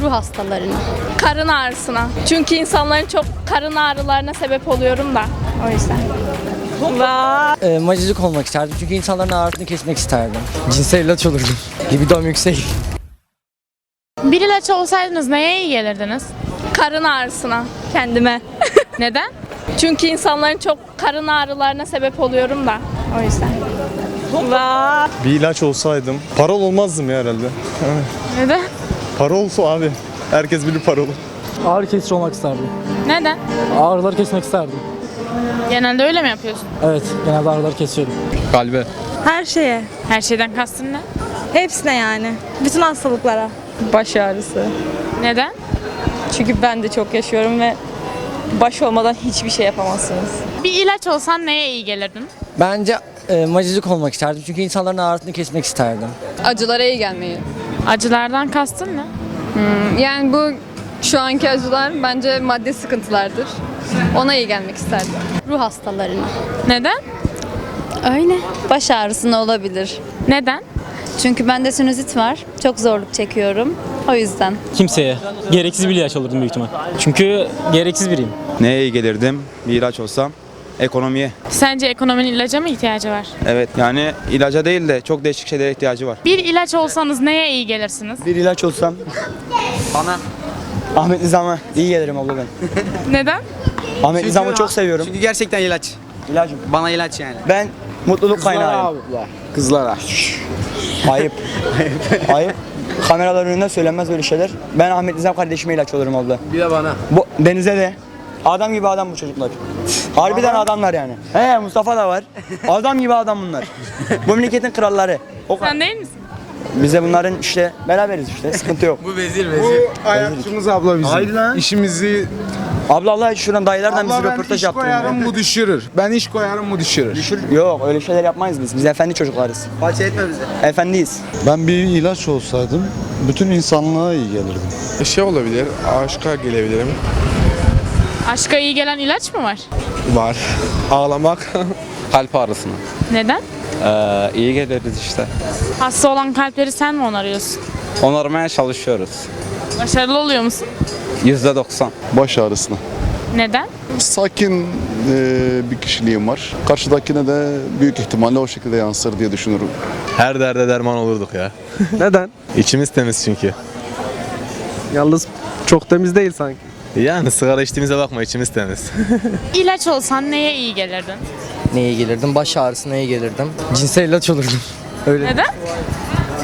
ruh hastalarına. Karın ağrısına. Çünkü insanların çok karın ağrılarına sebep oluyorum da. O yüzden. E, macacık olmak isterdim çünkü insanların ağrısını kesmek isterdim. Cinsel ilaç olurdum. Libidom yüksek. Bir ilaç olsaydınız neye iyi gelirdiniz? Karın ağrısına. Kendime. Neden? Çünkü insanların çok karın ağrılarına sebep oluyorum da. O yüzden. Bir ilaç olsaydım parol olmazdım ya herhalde. Neden? Parol abi. Herkes bilir parolu. Ağrı kesici olmak isterdim. Neden? Ağrıları kesmek isterdim. Genelde öyle mi yapıyorsun? Evet, genelde ağrıları kesiyorum. Kalbe. Her şeye. Her şeyden kastın ne? Hepsine yani. Bütün hastalıklara. Baş ağrısı. Neden? Çünkü ben de çok yaşıyorum ve baş olmadan hiçbir şey yapamazsınız. Bir ilaç olsan neye iyi gelirdin? Bence e, macacık olmak isterdim çünkü insanların ağrısını kesmek isterdim. Acılara iyi gelmeyi. Acılardan kastın ne? Yani bu şu anki acılar bence maddi sıkıntılardır. Ona iyi gelmek isterdim. Ruh hastalarına. Neden? Öyle. Baş ağrısına olabilir. Neden? Çünkü bende sinüzit var. Çok zorluk çekiyorum. O yüzden. Kimseye. Gereksiz bir ilaç olurdum büyük ihtimal. Çünkü gereksiz biriyim. Neye iyi gelirdim bir ilaç olsam? Ekonomiye. Sence ekonominin ilaca mı ihtiyacı var? Evet yani ilaca değil de çok değişik şeylere ihtiyacı var. Bir ilaç olsanız neye iyi gelirsiniz? Bir ilaç olsam bana Ahmet Nizam'a iyi gelirim abla ben. Neden? Ahmet Nizam'ı çok seviyorum. Çünkü gerçekten ilaç. İlacım. Bana ilaç yani. Ben mutluluk kaynağıyım. Kızlara. Ayıp. Ayıp. Kameralar önünde söylenmez böyle şeyler. Ben Ahmet Nizam kardeşime ilaç olurum abla. Bir de bana. Bu Deniz'e de. Adam gibi adam bu çocuklar. Harbiden adamlar yani. He Mustafa da var. Adam gibi adam bunlar. bu memleketin kralları. O kadar. Sen değil misin? Biz de bunların işte beraberiz işte. Sıkıntı yok. Bu vezir vezir. Ayakçımız abla bizim. Haydi lan. İşimizi Abla Allah şuradan dayılardan bizi röportaj yaptırın. bu düşürür. Ben iş koyarım bu düşürür. Düşür. Yok öyle şeyler yapmayız biz. Biz efendi çocuklarız. Parça etme bize. Efendiyiz. Ben bir ilaç olsaydım bütün insanlığa iyi gelirdim. Şey olabilir, aşka gelebilirim. Aşka iyi gelen ilaç mı var? Var. Ağlamak. Kalp ağrısına. Neden? Ee, iyi geliriz işte. Hasta olan kalpleri sen mi onarıyorsun? Onarmaya çalışıyoruz. Başarılı oluyor musun? Yüzde doksan. Baş ağrısına. Neden? Sakin bir kişiliğim var. Karşıdakine de büyük ihtimalle o şekilde yansır diye düşünüyorum. Her derde derman olurduk ya. Neden? İçimiz temiz çünkü. Yalnız çok temiz değil sanki. Yani sigara içtiğimize bakma içimiz temiz. İlaç olsan neye iyi gelirdin? Neye gelirdim? Baş ağrısına iyi gelirdim. Cinsel ilaç olurdum. Öyle. Neden?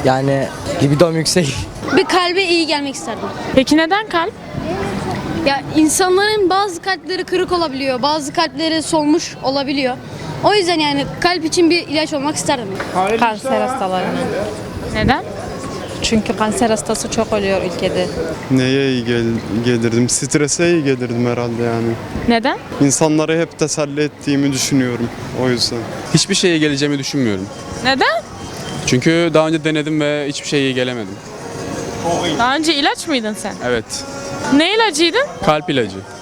Yani libidom yüksek. Bir kalbe iyi gelmek isterdim. Peki neden kalp? Ya insanların bazı kalpleri kırık olabiliyor, bazı kalpleri solmuş olabiliyor. O yüzden yani kalp için bir ilaç olmak isterdim. Kanser hastalarına. Neden? Çünkü kanser hastası çok oluyor ülkede. Neye iyi gelirdim? Strese iyi gelirdim herhalde yani. Neden? İnsanları hep teselli ettiğimi düşünüyorum o yüzden. Hiçbir şeye geleceğimi düşünmüyorum. Neden? Çünkü daha önce denedim ve hiçbir şeye iyi gelemedim. Daha önce ilaç mıydın sen? Evet. Ne ilacıydın? Kalp ilacı.